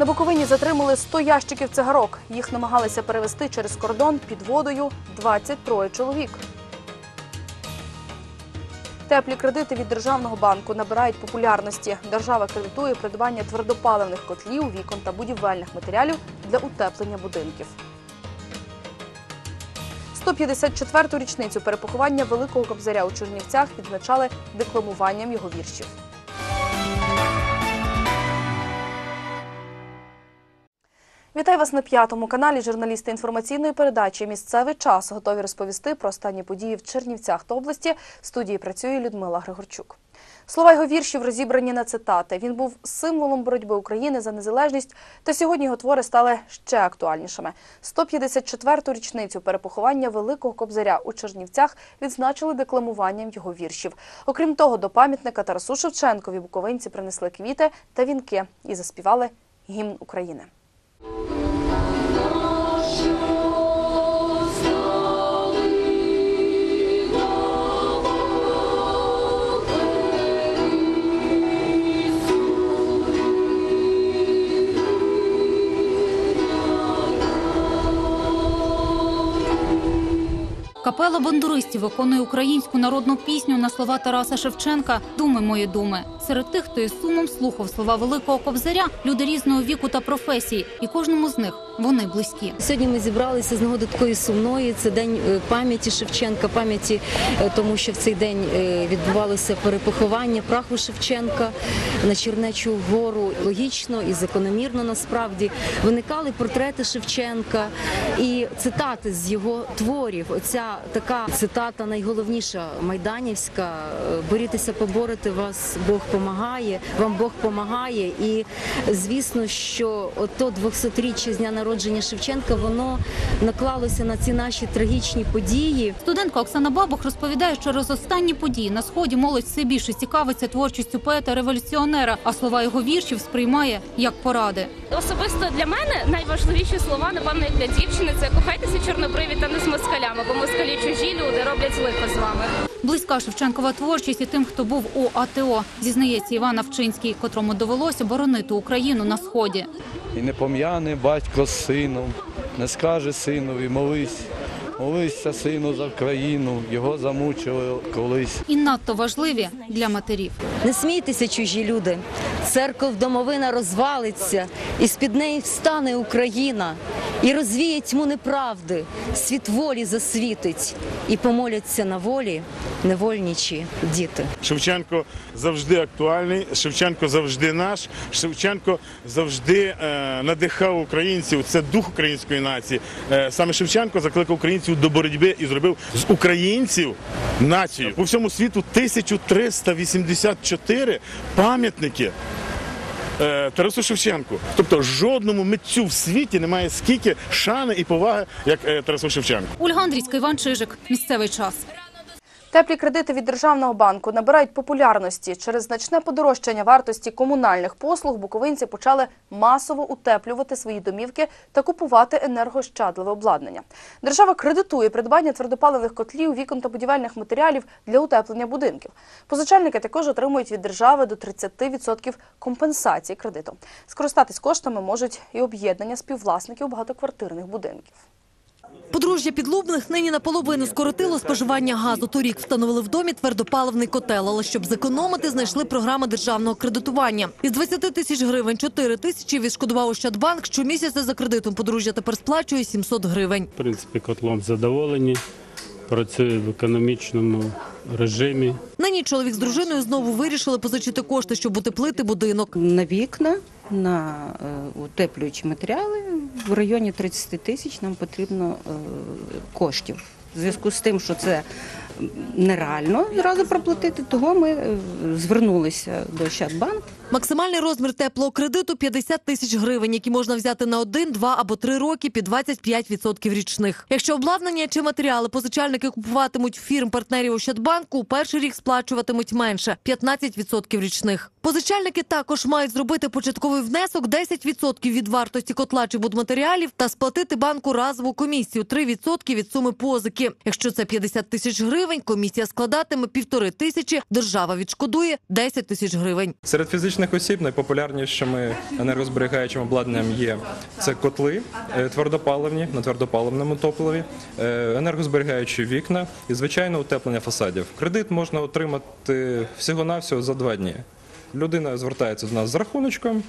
На Буковині затримали 100 ящиків цигарок. Їх намагалися перевести через кордон під водою 23 чоловік. Теплі кредити від державного банку набирають популярності. Держава кредитує придбання твердопаливних котлів, вікон та будівельних матеріалів для утеплення будинків. 154-ту річницю перепоховання Великого Кобзаря у Чернівцях відзначали декламуванням його віршів. Вітаю вас на п'ятому каналі. Журналісти інформаційної передачі Місцевий час готові розповісти про останні події в Чернівцях та області. В студії працює Людмила Григорчук. Слова його віршів розібрані на цитати. Він був символом боротьби України за незалежність, та сьогодні його твори стали ще актуальнішими. 154-ту річницю перепоховання Великого Кобзаря у Чернівцях відзначили декламуванням його віршів. Окрім того, до пам'ятника Тарасу Шевченкові буковинці принесли квіти та вінки і заспівали гімн України. Капела бандуристів виконує українську народну пісню на слова Тараса Шевченка Думи мої думи. Серед тих, хто із сумом слухав слова великого кобзаря, люди різного віку та професії, і кожному з них вони близькі. Сьогодні ми зібралися з нагоди такої сумної. Це день е, пам'яті Шевченка, пам'яті, е, тому що в цей день е, відбувалося перепоховання праху Шевченка на Чернечу гору. Логічно і закономірно насправді виникали портрети Шевченка і цитати з його творів. Оця така цитата найголовніша майданівська: е, борітеся, поборете вас, Бог помагає, вам Бог помагає. І звісно, що ото 200-річчя з дня народження Шевченка воно наклалося на ці наші трагічні події. Студентка Оксана Бабух розповідає, що через останні події на сході молодь все більше цікавиться творчістю поета революціонера, а слова його віршів сприймає як поради. Особисто для мене найважливіші слова, напевно, як для дівчини, це кохайтеся чорнобриві та не з москалями, бо москалі чужі люди роблять лихо з вами. Близька Шевченкова творчість і тим, хто був у АТО, зізнається Іван Авчинський, котрому довелося боронити Україну на сході. І не пом'яне батько з сином, не скаже синові, молись, молися, сину, за країну, його замучили колись. І надто важливі для матерів. Не смійтеся, чужі люди. Церков домовина розвалиться, і з-під неї встане Україна, і розвіє тьму неправди, світ волі засвітить, і помоляться на волі невольничі діти. Шевченко завжди актуальний, Шевченко завжди наш, Шевченко завжди е, надихав українців. Це дух української нації. Е, саме Шевченко закликав українців до боротьби і зробив з українців націю. По всьому світу 1384 пам'ятники. е, Тарасу Шевченку, тобто жодному митцю в світі немає скільки шани і поваги, як е, Тарасу Шевченку. Ольга Андрійська, Іван Чижик. Місцевий час. Теплі кредити від державного банку набирають популярності. Через значне подорожчання вартості комунальних послуг буковинці почали масово утеплювати свої домівки та купувати енергощадливе обладнання. Держава кредитує придбання твердопаливних котлів, вікон та будівельних матеріалів для утеплення будинків. Позичальники також отримують від держави до 30% компенсації кредиту. Скористатись коштами можуть і об'єднання співвласників багатоквартирних будинків. Подружжя підлубних нині наполовину скоротило споживання газу. Торік встановили в домі твердопаливний котел, але щоб зекономити, знайшли програми державного кредитування. Із 20 тисяч гривень 4 тисячі відшкодував Ощадбанк. Щомісяця за кредитом подружжя тепер сплачує 700 гривень. В принципі, котлом задоволені, працює в економічному режимі. Нині чоловік з дружиною знову вирішили позичити кошти, щоб утеплити будинок. на вікна, на е, утеплюючі матеріали в районі 30 тисяч нам потрібно е, коштів. В зв'язку з тим, що це нереально зразу проплатити, того ми е, звернулися до Ощадбанк. Максимальний розмір теплого кредиту 50 тисяч гривень, які можна взяти на один, два або три роки під 25% річних. Якщо обладнання чи матеріали позичальники купуватимуть фірм партнерів Ощадбанку, у перший рік сплачуватимуть менше 15% річних. Позичальники також мають зробити початковий внесок 10% від вартості котла чи будматеріалів та сплатити банку разову комісію 3% від суми позики. Якщо це 50 тисяч гривень, комісія складатиме півтори тисячі, держава відшкодує 10 тисяч гривень. Серед фізичних осіб найпопулярнішими енергозберігаючим обладнанням є це котли е, твердопаливні на твердопаливному топливі, е, енергозберігаючі вікна і звичайно утеплення фасадів. Кредит можна отримати всього-навсього за два дні. Людина звертається до нас з рахуночком,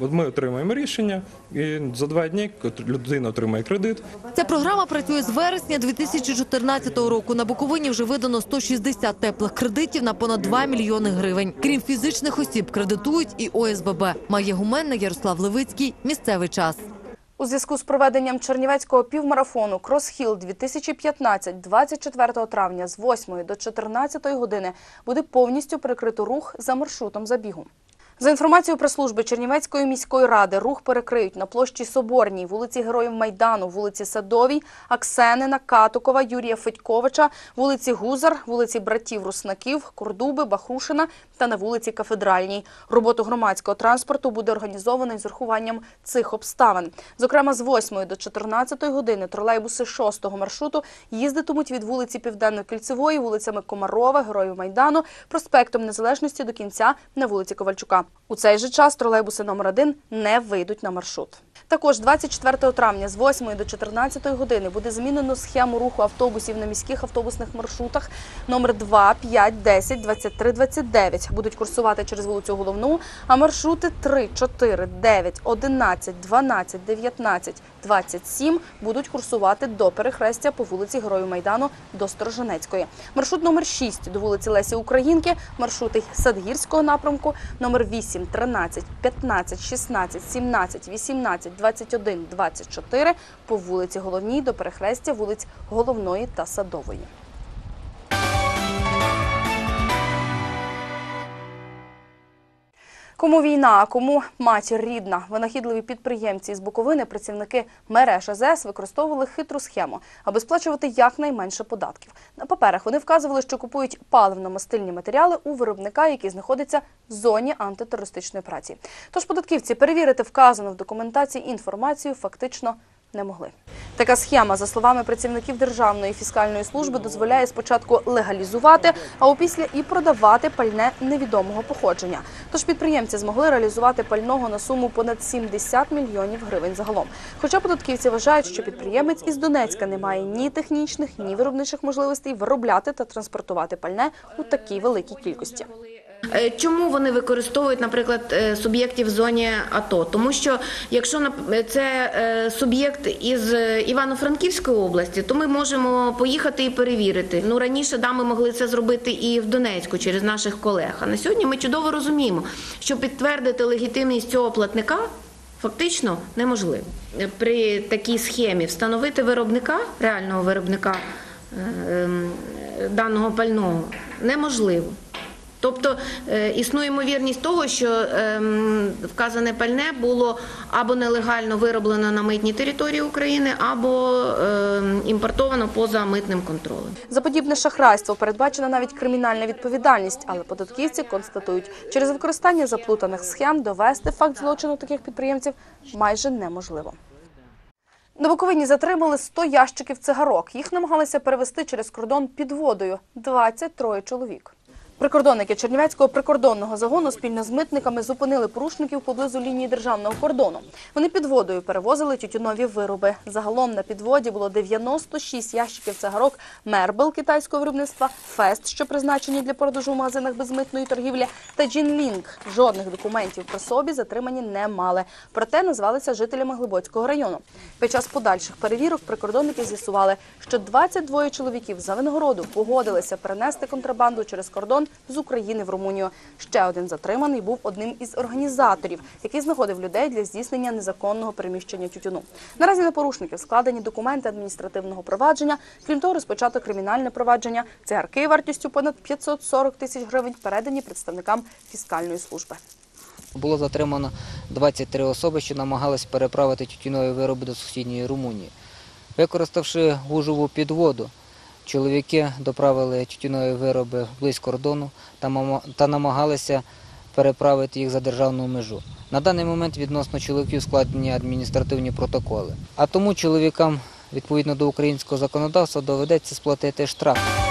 ми отримуємо рішення, і за два дні людина отримає кредит. Ця програма працює з вересня 2014 року. На Буковині вже видано 160 теплих кредитів на понад 2 мільйони гривень. Крім фізичних осіб, кредитують і ОСББ. Має гуменна Ярослав Левицький. Місцевий час. У зв'язку з проведенням Чернівецького півмарафону «Кросхіл 2015» 24 травня з 8 до 14 години буде повністю перекрито рух за маршрутом забігу. За інформацією прес-служби Чернівецької міської ради, рух перекриють на площі Соборній, вулиці Героїв Майдану, вулиці Садовій, Аксенина, Катукова, Юрія Федьковича, вулиці Гузар, вулиці Братів Руснаків, Кордуби, Бахрушина та на вулиці Кафедральній. Роботу громадського транспорту буде організовано з урахуванням цих обставин. Зокрема, з 8 до 14 години тролейбуси 6 маршруту їздитимуть від вулиці Південно-Кільцевої, вулицями Комарова, Героїв Майдану, проспектом Незалежності до кінця на вулиці Ковальчука. У цей же час тролейбуси номер 1 не вийдуть на маршрут. Також 24 травня з 8 до 14 години буде змінено схему руху автобусів на міських автобусних маршрутах номер 2, 5, 10, 23, 29. Будуть курсувати через вулицю Головну, а маршрути 3, 4, 9, 11, 12, 19, 27 будуть курсувати до перехрестя по вулиці Героїв Майдану до Стороженецької. Маршрут номер 6 до вулиці Лесі Українки, маршрути Садгірського напрямку, номер 8, 13, 15, 16, 17, 18, 21, 24 по вулиці Головній до перехрестя вулиць Головної та Садової. Кому війна, а кому матір рідна? Винахідливі підприємці з Буковини, працівники мереж АЗС використовували хитру схему, аби сплачувати якнайменше податків. На паперах вони вказували, що купують паливно-мастильні матеріали у виробника, який знаходиться в зоні антитерористичної праці. Тож податківці перевірити вказану в документації інформацію фактично не могли. Така схема, за словами працівників Державної фіскальної служби, дозволяє спочатку легалізувати, а опісля і продавати пальне невідомого походження. Тож підприємці змогли реалізувати пального на суму понад 70 мільйонів гривень загалом. Хоча податківці вважають, що підприємець із Донецька не має ні технічних, ні виробничих можливостей виробляти та транспортувати пальне у такій великій кількості. Е, Чому вони використовують, наприклад, е, суб'єктів в зоні АТО? Тому що якщо це е, суб'єкт із Івано-Франківської області, то ми можемо поїхати і перевірити. Ну раніше да, ми могли це зробити і в Донецьку через наших колег. А на сьогодні ми чудово розуміємо, що підтвердити легітимність цього платника. Фактично неможливо при такій схемі встановити виробника, реального виробника ем, даного пального неможливо. Тобто е, існує ймовірність того, що ем, вказане пальне було або нелегально вироблено на митній території України, або ем, імпортовано поза митним контролем. За подібне шахрайство передбачена навіть кримінальна відповідальність, але податківці констатують, через використання заплутаних схем довести факт злочину таких підприємців майже неможливо. На Буковині затримали 100 ящиків цигарок. Їх намагалися перевести через кордон під водою. 23 чоловік. Прикордонники Чернівецького прикордонного загону спільно з митниками зупинили порушників поблизу лінії державного кордону. Вони під водою перевозили тютюнові вироби. Загалом на підводі було 96 ящиків цигарок Мербел китайського виробництва, Фест, що призначені для продажу в магазинах безмитної торгівлі, та Джінлінг. Жодних документів при собі затримані не мали. Проте назвалися жителями Глибоцького району. Під час подальших перевірок прикордонники з'ясували, що 22 чоловіків за винагороду погодилися перенести контрабанду через кордон з України в Румунію. Ще один затриманий був одним із організаторів, який знаходив людей для здійснення незаконного переміщення тютюну. Наразі на порушників складені документи адміністративного провадження. Крім того, розпочато кримінальне провадження. Цигарки вартістю понад 540 тисяч гривень передані представникам фіскальної служби. Було затримано 23 особи, що намагались переправити тютюнові вироби до сусідньої Румунії. Використавши гужову підводу, чоловіки доправили тютюнові вироби близько кордону та намагалися переправити їх за державну межу. На даний момент відносно чоловіків складені адміністративні протоколи. А тому чоловікам відповідно до українського законодавства доведеться сплатити штраф.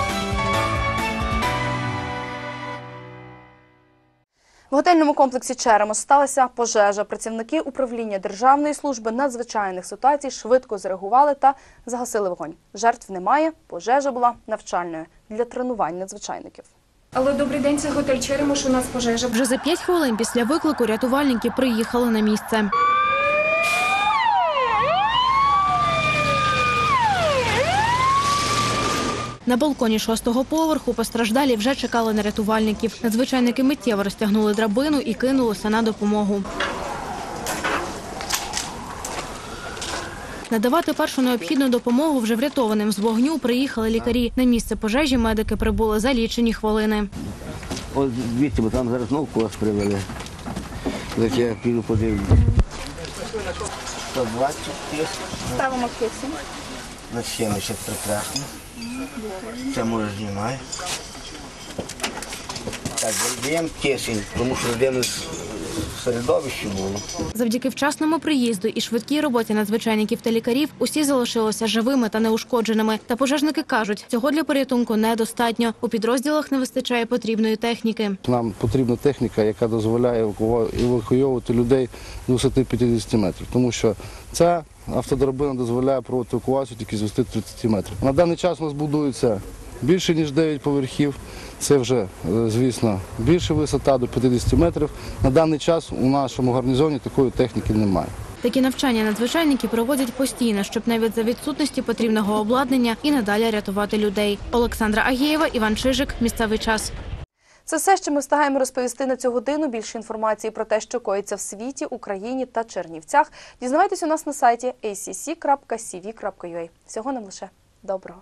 Готельному комплексі Черемо сталася пожежа. Працівники управління Державної служби надзвичайних ситуацій швидко зреагували та загасили вогонь. Жертв немає. Пожежа була навчальною для тренувань надзвичайників. Алло, добрий день, це готель Черемош, у нас пожежа. Вже за п'ять хвилин після виклику рятувальники приїхали на місце. На балконі шостого поверху постраждалі вже чекали на рятувальників. Надзвичайники миттєво розтягнули драбину і кинулися на допомогу. Надавати першу необхідну допомогу вже врятованим з вогню приїхали лікарі. На місце пожежі медики прибули за лічені хвилини. От звідти, бо там зараз знову когось привели. Зараз я піду подивлюсь. 120 тисяч. Ставимо кисень. На 70 прекрасно. Це може знімає. Так, даємо кисень, тому що людина в середовищі було. Завдяки вчасному приїзду і швидкій роботі надзвичайників та лікарів усі залишилися живими та неушкодженими. Та пожежники кажуть, цього для порятунку недостатньо. У підрозділах не вистачає потрібної техніки. Нам потрібна техніка, яка дозволяє евакуйовувати людей до 50 метрів, тому що ця автодрабина дозволяє проводити евакуацію тільки з 30 метрів. На даний час у нас будується більше ніж 9 поверхів. Це вже, е, звісно, більша висота до 50 метрів. На даний час у нашому гарнізоні такої техніки немає. Такі навчання надзвичайники проводять постійно, щоб навіть за відсутності потрібного обладнання і надалі рятувати людей. Олександра Агієва, Іван Чижик. Місцевий час. Це все, що ми встигаємо розповісти на цю годину. Більше інформації про те, що коїться в світі, Україні та Чернівцях. Дізнавайтесь у нас на сайті acc.cv.ua. Всього нам лише доброго.